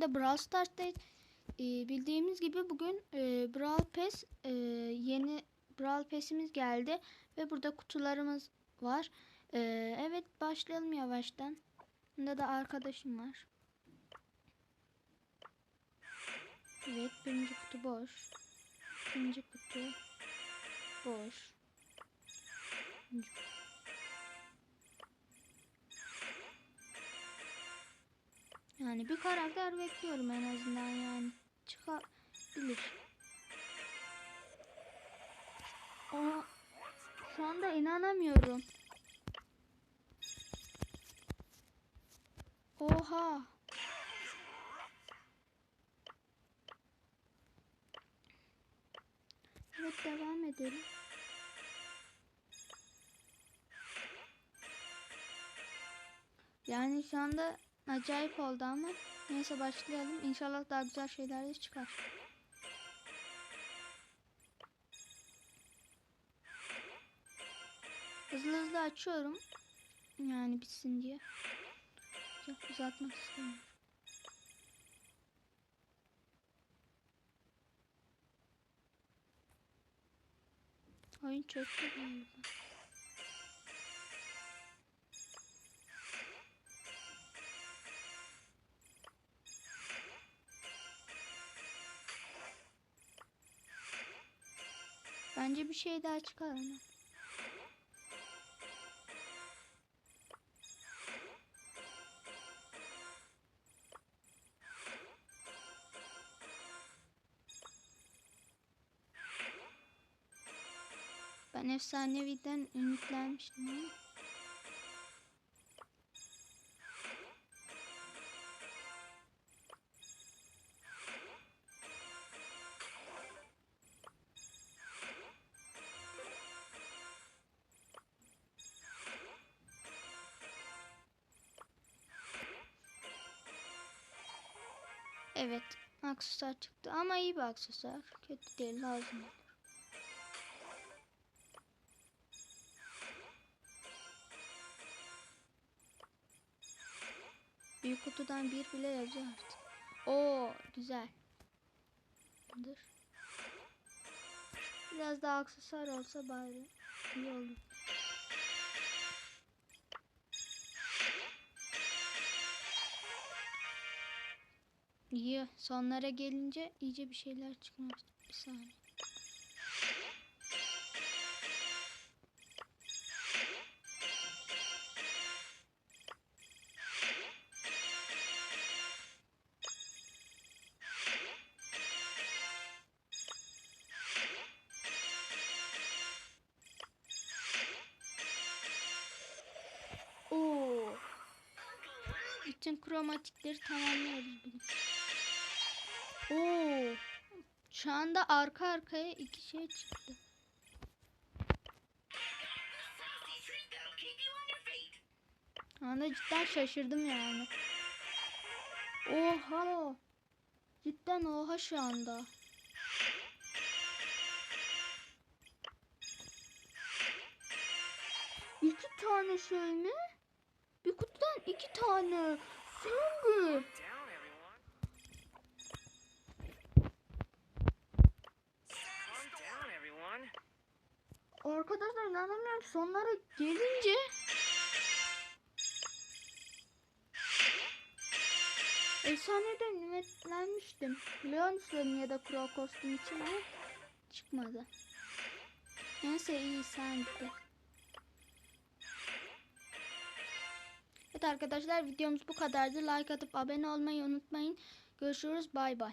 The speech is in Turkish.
da Brawl Stars'tayız. Ee, bildiğimiz gibi bugün e, Brawl Pass e, yeni Brawl Pass'imiz geldi ve burada kutularımız var. Ee, evet başlayalım yavaştan. Bunda da arkadaşım var. Evet birinci kutu boş. İkinci kutu boş. Üçüncü kutu. Yani bir karakter bekliyorum en azından yani. Çıkabilir. Aa, şu anda inanamıyorum. Oha. Evet devam edelim. Yani şu anda acayip oldu ama neyse başlayalım. İnşallah daha güzel şeyler de çıkar. Hızlı hızlı açıyorum. Yani bitsin diye. Çok uzatmak istemiyorum. Oyun çöktü galiba. Bence bir şey daha çıkar ama. Ben efsaneviden ümitlenmiştim ama. Evet, aksesuar çıktı ama iyi bir aksesuar. Kötü değil, lazım. Büyük kutudan bir bile yazıyor artık. Oo, güzel. Dur. Biraz daha aksesuar olsa bari iyi olur. İyi. Sonlara gelince iyice bir şeyler çıkmaz. Bir saniye. Oo. Bütün kromatikleri tamamlıyoruz bugün. Oo. Şu anda arka arkaya iki şey çıktı. Anda cidden şaşırdım yani. Oha. Cidden oha şu anda. İki tane şey mi? Bir kutudan iki tane. Süngü. Arkadaşlar inanamıyorum sonlara gelince Efsaneden ümitlenmiştim. Leon istedim ya da Crow kostüm için ama çıkmadı. Neyse iyi sen gitti. Evet arkadaşlar videomuz bu kadardı. Like atıp abone olmayı unutmayın. Görüşürüz bay bay.